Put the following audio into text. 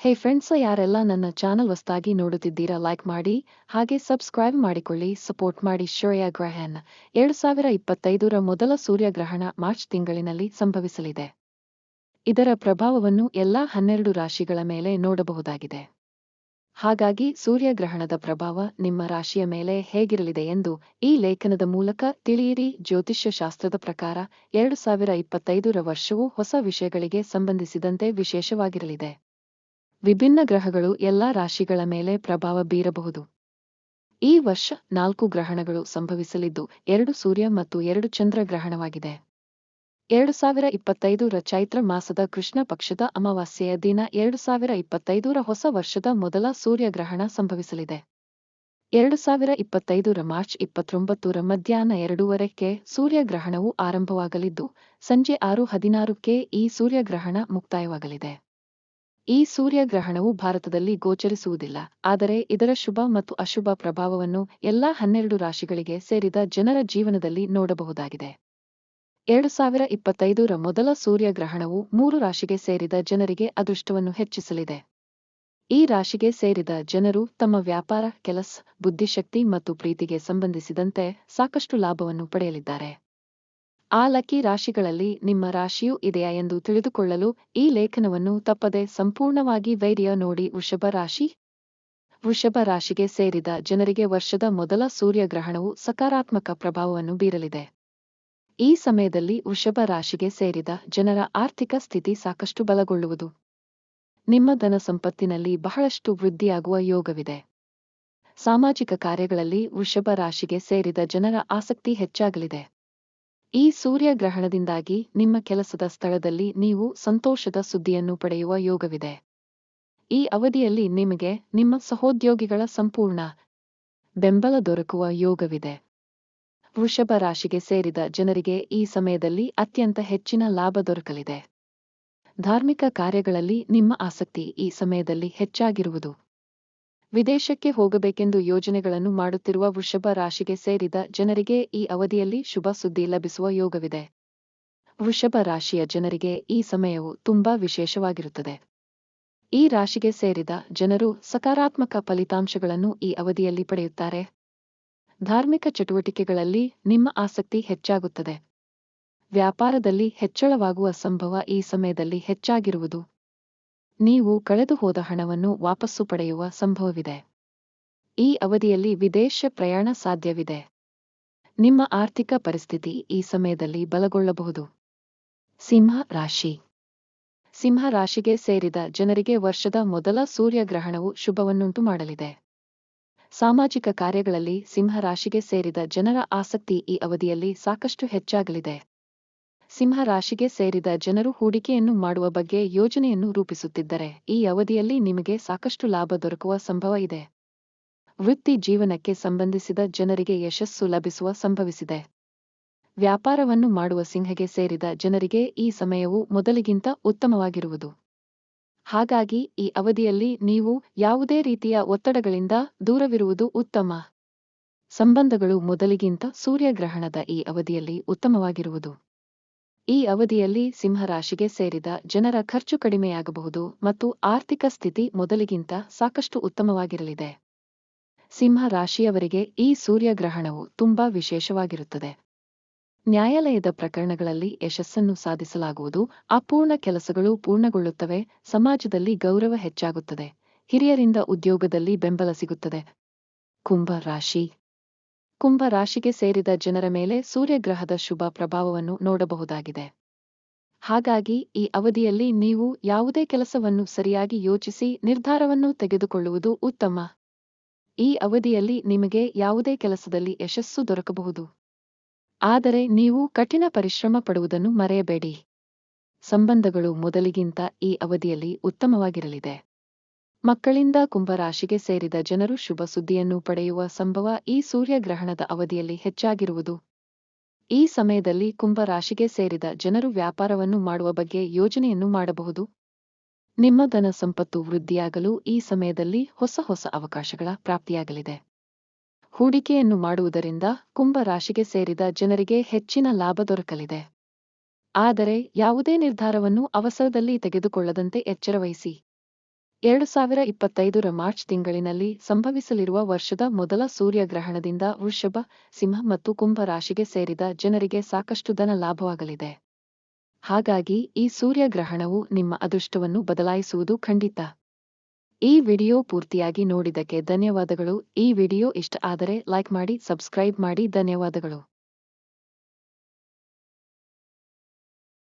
ಹೇ friends ಯಾರೆಲ್ಲ ನನ್ನ channel ಹೊಸದಾಗಿ ನೋಡುತ್ತಿದ್ದೀರಾ ಲೈಕ್ ಮಾಡಿ, ಹಾಗೆ ಸಬ್ಸ್ಕ್ರೈಬ್ ಮಾಡಿಕೊಳ್ಳಿ ಸಪೋರ್ಟ್ ಮಾಡಿ ಶ್ರೇಯ ಗ್ರಹಣ. ಎರಡು ಸಾವಿರ ಇಪ್ಪತ್ತೈದರ ಮೊದಲ ಸೂರ್ಯಗ್ರಹಣ ಮಾರ್ಚ್ ತಿಂಗಳಿನಲ್ಲಿ ಸಂಭವಿಸಲಿದೆ. ಇದರ ಪ್ರಭಾವವನ್ನು ಎಲ್ಲಾ ಹನ್ನೆರಡು ರಾಶಿಗಳ ಮೇಲೆ ನೋಡಬಹುದಾಗಿದೆ. ಹಾಗಾಗಿ ಸೂರ್ಯಗ್ರಹಣದ ಪ್ರಭಾವ ನಿಮ್ಮ ರಾಶಿಯ ಮೇಲೆ ಹೇಗಿರಲಿದೆ ಎಂದು ಈ ಲೇಖನದ ಮೂಲಕ ತಿಳಿಯಿರಿ. ಜ್ಯೋತಿಷ್ಯ ಶಾಸ್ತ್ರದ ಪ್ರಕಾರ ಎರಡು ಸಾವಿರ ಇಪ್ಪತ್ತೈದರ ವರ್ಷವು ಹೊಸ ವಿಷಯಗಳಿಗೆ ಸಂಬಂಧಿಸಿದಂತೆ ವಿಶೇಷವಾಗಿರಲಿದೆ. ವಿಭಿನ್ನ ಗ್ರಹಗಳು ಎಲ್ಲಾ ರಾಶಿಗಳ ಮೇಲೆ ಪ್ರಭಾವ ಬೀರಬಹುದು. ಈ ವರ್ಷ ನಾಲ್ಕು ಗ್ರಹಣಗಳು ಸಂಭವಿಸಲಿದ್ದು, ಎರಡು ಸೂರ್ಯ ಮತ್ತು ಎರಡು ಚಂದ್ರ ಗ್ರಹಣವಾಗಿದೆ. ಎರಡು ಸಾವಿರ ಇಪ್ಪತ್ತೈದರ ಚೈತ್ರ ಮಾಸದ ಕೃಷ್ಣ ಪಕ್ಷದ ಅಮಾವಾಸ್ಯೆಯ ದಿನ ಎರಡು ಸಾವಿರ ಇಪ್ಪತ್ತೈದರ ಹೊಸ ವರ್ಷದ ಮೊದಲ ಸೂರ್ಯಗ್ರಹಣ ಸಂಭವಿಸಲಿದೆ. ಎರಡು ಸಾವಿರ ಇಪ್ಪತ್ತೈದರ ಮಾರ್ಚ್ ಇಪ್ಪತ್ತೊಂಬತ್ತರ ಮಧ್ಯಾಹ್ನ ಎರಡೂವರೆಕ್ಕೆ ಸೂರ್ಯಗ್ರಹಣವು ಆರಂಭವಾಗಲಿದ್ದು, ಸಂಜೆ ಆರು ಹದಿನಾರಕ್ಕೆ ಈ ಸೂರ್ಯಗ್ರಹಣ ಮುಕ್ತಾಯವಾಗಲಿದೆ. ಈ ಸೂರ್ಯಗ್ರಹಣವು ಭಾರತದಲ್ಲಿ ಗೋಚರಿಸುವುದಿಲ್ಲ, ಆದರೆ ಇದರ ಶುಭ ಮತ್ತು ಅಶುಭ ಪ್ರಭಾವವನ್ನು ಎಲ್ಲಾ ಹನ್ನೆರಡು ರಾಶಿಗಳಿಗೆ ಸೇರಿದ ಜನರ ಜೀವನದಲ್ಲಿ ನೋಡಬಹುದಾಗಿದೆ. ಎರಡು ಸಾವಿರ ಇಪ್ಪತ್ತೈದರ ಮೊದಲ ಸೂರ್ಯಗ್ರಹಣವು ಮೂರು ರಾಶಿಗೆ ಸೇರಿದ ಜನರಿಗೆ ಅದೃಷ್ಟವನ್ನು ಹೆಚ್ಚಿಸಲಿದೆ. ಈ ರಾಶಿಗೆ ಸೇರಿದ ಜನರು ತಮ್ಮ ವ್ಯಾಪಾರ, ಕೆಲಸ, ಬುದ್ಧಿಶಕ್ತಿ ಮತ್ತು ಪ್ರೀತಿಗೆ ಸಂಬಂಧಿಸಿದಂತೆ ಸಾಕಷ್ಟು ಲಾಭವನ್ನು ಪಡೆಯಲಿದ್ದಾರೆ. ಆ ಲಕ್ಕಿ ರಾಶಿಗಳಲ್ಲಿ ನಿಮ್ಮ ರಾಶಿಯೂ ಇದೆಯಾ ಎಂದು ತಿಳಿದುಕೊಳ್ಳಲು ಈ ಲೇಖನವನ್ನು ತಪ್ಪದೆ ಸಂಪೂರ್ಣವಾಗಿ ವೈರ್ಯ ನೋಡಿ ವೃಷಭ ರಾಶಿ. ವೃಷಭ ರಾಶಿಗೆ ಸೇರಿದ ಜನರಿಗೆ ವರ್ಷದ ಮೊದಲ ಸೂರ್ಯಗ್ರಹಣವು ಸಕಾರಾತ್ಮಕ ಪ್ರಭಾವವನ್ನು ಬೀರಲಿದೆ. ಈ ಸಮಯದಲ್ಲಿ ವೃಷಭ ರಾಶಿಗೆ ಸೇರಿದ ಜನರ ಆರ್ಥಿಕ ಸ್ಥಿತಿ ಸಾಕಷ್ಟು ಬಲಗೊಳ್ಳುವುದು. ನಿಮ್ಮ ಧನ ಸಂಪತ್ತಿನಲ್ಲಿ ಬಹಳಷ್ಟು ವೃದ್ಧಿಯಾಗುವ ಯೋಗವಿದೆ. ಸಾಮಾಜಿಕ ಕಾರ್ಯಗಳಲ್ಲಿ ವೃಷಭ ರಾಶಿಗೆ ಸೇರಿದ ಜನರ ಆಸಕ್ತಿ ಹೆಚ್ಚಾಗಲಿದೆ. ಈ ಸೂರ್ಯಗ್ರಹಣದಿಂದಾಗಿ ನಿಮ್ಮ ಕೆಲಸದ ಸ್ಥಳದಲ್ಲಿ ನೀವು ಸಂತೋಷದ ಸುದ್ದಿಯನ್ನು ಪಡೆಯುವ ಯೋಗವಿದೆ. ಈ ಅವಧಿಯಲ್ಲಿ ನಿಮಗೆ ನಿಮ್ಮ ಸಹೋದ್ಯೋಗಿಗಳ ಸಂಪೂರ್ಣ ಬೆಂಬಲ ದೊರಕುವ ಯೋಗವಿದೆ. ವೃಷಭ ರಾಶಿಗೆ ಸೇರಿದ ಜನರಿಗೆ ಈ ಸಮಯದಲ್ಲಿ ಅತ್ಯಂತ ಹೆಚ್ಚಿನ ಲಾಭ ದೊರಕಲಿದೆ. ಧಾರ್ಮಿಕ ಕಾರ್ಯಗಳಲ್ಲಿ ನಿಮ್ಮ ಆಸಕ್ತಿ ಈ ಸಮಯದಲ್ಲಿ ಹೆಚ್ಚಾಗಿರುವುದು. ವಿದೇಶಕ್ಕೆ ಹೋಗಬೇಕೆಂದು ಯೋಜನೆಗಳನ್ನು ಮಾಡುತ್ತಿರುವ ವೃಷಭ ರಾಶಿಗೆ ಸೇರಿದ ಜನರಿಗೆ ಈ ಅವಧಿಯಲ್ಲಿ ಶುಭ ಸುದ್ದಿ ಲಭಿಸುವ ಯೋಗವಿದೆ. ವೃಷಭ ರಾಶಿಯ ಜನರಿಗೆ ಈ ಸಮಯವು ತುಂಬಾ ವಿಶೇಷವಾಗಿರುತ್ತದೆ. ಈ ರಾಶಿಗೆ ಸೇರಿದ ಜನರು ಸಕಾರಾತ್ಮಕ ಫಲಿತಾಂಶಗಳನ್ನು ಈ ಅವಧಿಯಲ್ಲಿ ಪಡೆಯುತ್ತಾರೆ. ಧಾರ್ಮಿಕ ಚಟುವಟಿಕೆಗಳಲ್ಲಿ ನಿಮ್ಮ ಆಸಕ್ತಿ ಹೆಚ್ಚಾಗುತ್ತದೆ. ವ್ಯಾಪಾರದಲ್ಲಿ ಹೆಚ್ಚಳವಾಗುವ ಸಂಭವ ಈ ಸಮಯದಲ್ಲಿ ಹೆಚ್ಚಾಗಿರುವುದು. ನೀವು ಕಳೆದುಹೋದ ಹಣವನ್ನು ವಾಪಸ್ಸು ಪಡೆಯುವ ಸಂಭವವಿದೆ. ಈ ಅವಧಿಯಲ್ಲಿ ವಿದೇಶ ಪ್ರಯಾಣ ಸಾಧ್ಯವಿದೆ. ನಿಮ್ಮ ಆರ್ಥಿಕ ಪರಿಸ್ಥಿತಿ ಈ ಸಮಯದಲ್ಲಿ ಬಲಗೊಳ್ಳಬಹುದು. ಸಿಂಹ ರಾಶಿ. ಸಿಂಹ ರಾಶಿಗೆ ಸೇರಿದ ಜನರಿಗೆ ವರ್ಷದ ಮೊದಲ ಸೂರ್ಯಗ್ರಹಣವು ಶುಭವನ್ನುಂಟು ಮಾಡಲಿದೆ. ಸಾಮಾಜಿಕ ಕಾರ್ಯಗಳಲ್ಲಿ ಸಿಂಹ ರಾಶಿಗೆ ಸೇರಿದ ಜನರ ಆಸಕ್ತಿ ಈ ಅವಧಿಯಲ್ಲಿ ಸಾಕಷ್ಟು ಹೆಚ್ಚಾಗಲಿದೆ. ಸಿಂಹ ರಾಶಿಗೆ ಸೇರಿದ ಜನರು ಹೂಡಿಕೆಯನ್ನು ಮಾಡುವ ಬಗ್ಗೆ ಯೋಜನೆಯನ್ನು ರೂಪಿಸುತ್ತಿದ್ದರೆ ಈ ಅವಧಿಯಲ್ಲಿ ನಿಮಗೆ ಸಾಕಷ್ಟು ಲಾಭ ದೊರಕುವ ಸಂಭವ ಇದೆ. ವೃತ್ತಿ ಜೀವನಕ್ಕೆ ಸಂಬಂಧಿಸಿದ ಜನರಿಗೆ ಯಶಸ್ಸು ಲಭಿಸುವ ಸಂಭವಿಸಿದೆ. ವ್ಯಾಪಾರವನ್ನು ಮಾಡುವ ಸಿಂಹಗೆ ಸೇರಿದ ಜನರಿಗೆ ಈ ಸಮಯವು ಮೊದಲಿಗಿಂತ ಉತ್ತಮವಾಗಿರುವುದು. ಹಾಗಾಗಿ ಈ ಅವಧಿಯಲ್ಲಿ ನೀವು ಯಾವುದೇ ರೀತಿಯ ಒತ್ತಡಗಳಿಂದ ದೂರವಿರುವುದು ಉತ್ತಮ. ಸಂಬಂಧಗಳು ಮೊದಲಿಗಿಂತ ಸೂರ್ಯಗ್ರಹಣದ ಈ ಅವಧಿಯಲ್ಲಿ ಉತ್ತಮವಾಗಿರುವುದು. ಈ ಅವಧಿಯಲ್ಲಿ ಸಿಂಹರಾಶಿಗೆ ಸೇರಿದ ಜನರ ಖರ್ಚು ಕಡಿಮೆಯಾಗಬಹುದು ಮತ್ತು ಆರ್ಥಿಕ ಸ್ಥಿತಿ ಮೊದಲಿಗಿಂತ ಸಾಕಷ್ಟು ಉತ್ತಮವಾಗಿರಲಿದೆ. ಸಿಂಹ ರಾಶಿಯವರಿಗೆ ಈ ಸೂರ್ಯಗ್ರಹಣವು ತುಂಬಾ ವಿಶೇಷವಾಗಿರುತ್ತದೆ. ನ್ಯಾಯಾಲಯದ ಪ್ರಕರಣಗಳಲ್ಲಿ ಯಶಸ್ಸನ್ನು ಸಾಧಿಸಲಾಗುವುದು, ಅಪೂರ್ಣ ಕೆಲಸಗಳು ಪೂರ್ಣಗೊಳ್ಳುತ್ತವೆ, ಸಮಾಜದಲ್ಲಿ ಗೌರವ ಹೆಚ್ಚಾಗುತ್ತದೆ, ಹಿರಿಯರಿಂದ ಉದ್ಯೋಗದಲ್ಲಿ ಬೆಂಬಲ ಸಿಗುತ್ತದೆ. ಕುಂಭ ರಾಶಿ ಕುಂಭ ರಾಶಿಗೆ ಸೇರಿದ ಜನರ ಮೇಲೆ ಸೂರ್ಯಗ್ರಹದ ಶುಭ ಪ್ರಭಾವವನ್ನು ನೋಡಬಹುದಾಗಿದೆ. ಹಾಗಾಗಿ ಈ ಅವಧಿಯಲ್ಲಿ ನೀವು ಯಾವುದೇ ಕೆಲಸವನ್ನು ಸರಿಯಾಗಿ ಯೋಚಿಸಿ ನಿರ್ಧಾರವನ್ನು ತೆಗೆದುಕೊಳ್ಳುವುದು ಉತ್ತಮ. ಈ ಅವಧಿಯಲ್ಲಿ ನಿಮಗೆ ಯಾವುದೇ ಕೆಲಸದಲ್ಲಿ ಯಶಸ್ಸು ದೊರಕಬಹುದು. ಆದರೆ ನೀವು ಕಠಿಣ ಪರಿಶ್ರಮ ಪಡುವುದನ್ನು ಮರೆಯಬೇಡಿ. ಸಂಬಂಧಗಳು ಮೊದಲಿಗಿಂತ ಈ ಅವಧಿಯಲ್ಲಿ ಉತ್ತಮವಾಗಿರಲಿದೆ. ಮಕ್ಕಳಿಂದ ಕುಂಭರಾಶಿಗೆ ಸೇರಿದ ಜನರು ಶುಭ ಸುದ್ದಿಯನ್ನು ಪಡೆಯುವ ಸಂಭವ ಈ ಸೂರ್ಯಗ್ರಹಣದ ಅವಧಿಯಲ್ಲಿ ಹೆಚ್ಚಾಗಿರುವುದು. ಈ ಸಮಯದಲ್ಲಿ ಕುಂಭರಾಶಿಗೆ ಸೇರಿದ ಜನರು ವ್ಯಾಪಾರವನ್ನು ಮಾಡುವ ಬಗ್ಗೆ ಯೋಜನೆಯನ್ನು ಮಾಡಬಹುದು. ನಿಮ್ಮ ಧನ ಸಂಪತ್ತು ವೃದ್ಧಿಯಾಗಲು ಈ ಸಮಯದಲ್ಲಿ ಹೊಸ ಹೊಸ ಅವಕಾಶಗಳ ಪ್ರಾಪ್ತಿಯಾಗಲಿದೆ. ಹೂಡಿಕೆಯನ್ನು ಮಾಡುವುದರಿಂದ ಕುಂಭರಾಶಿಗೆ ಸೇರಿದ ಜನರಿಗೆ ಹೆಚ್ಚಿನ ಲಾಭ ದೊರಕಲಿದೆ. ಆದರೆ ಯಾವುದೇ ನಿರ್ಧಾರವನ್ನು ಅವಸರದಲ್ಲಿ ತೆಗೆದುಕೊಳ್ಳದಂತೆ ಎಚ್ಚರವಹಿಸಿ. ಎರಡು ಸಾವಿರ ಇಪ್ಪತ್ತೈದರ ಮಾರ್ಚ್ ತಿಂಗಳಿನಲ್ಲಿ ಸಂಭವಿಸಲಿರುವ ವರ್ಷದ ಮೊದಲ ಸೂರ್ಯಗ್ರಹಣದಿಂದ ವೃಷಭ, ಸಿಂಹ ಮತ್ತು ಕುಂಭ ರಾಶಿಗೆ ಸೇರಿದ ಜನರಿಗೆ ಸಾಕಷ್ಟು ಧನ ಲಾಭವಾಗಲಿದೆ. ಹಾಗಾಗಿ ಈ ಸೂರ್ಯಗ್ರಹಣವು ನಿಮ್ಮ ಅದೃಷ್ಟವನ್ನು ಬದಲಾಯಿಸುವುದು ಖಂಡಿತ. ಈ ವಿಡಿಯೋ ಪೂರ್ತಿಯಾಗಿ ನೋಡಿದ್ದಕ್ಕೆ ಧನ್ಯವಾದಗಳು. ಈ ವಿಡಿಯೋ ಇಷ್ಟ ಆದರೆ ಲೈಕ್ ಮಾಡಿ, ಸಬ್ಸ್ಕ್ರೈಬ್ ಮಾಡಿ. ಧನ್ಯವಾದಗಳು.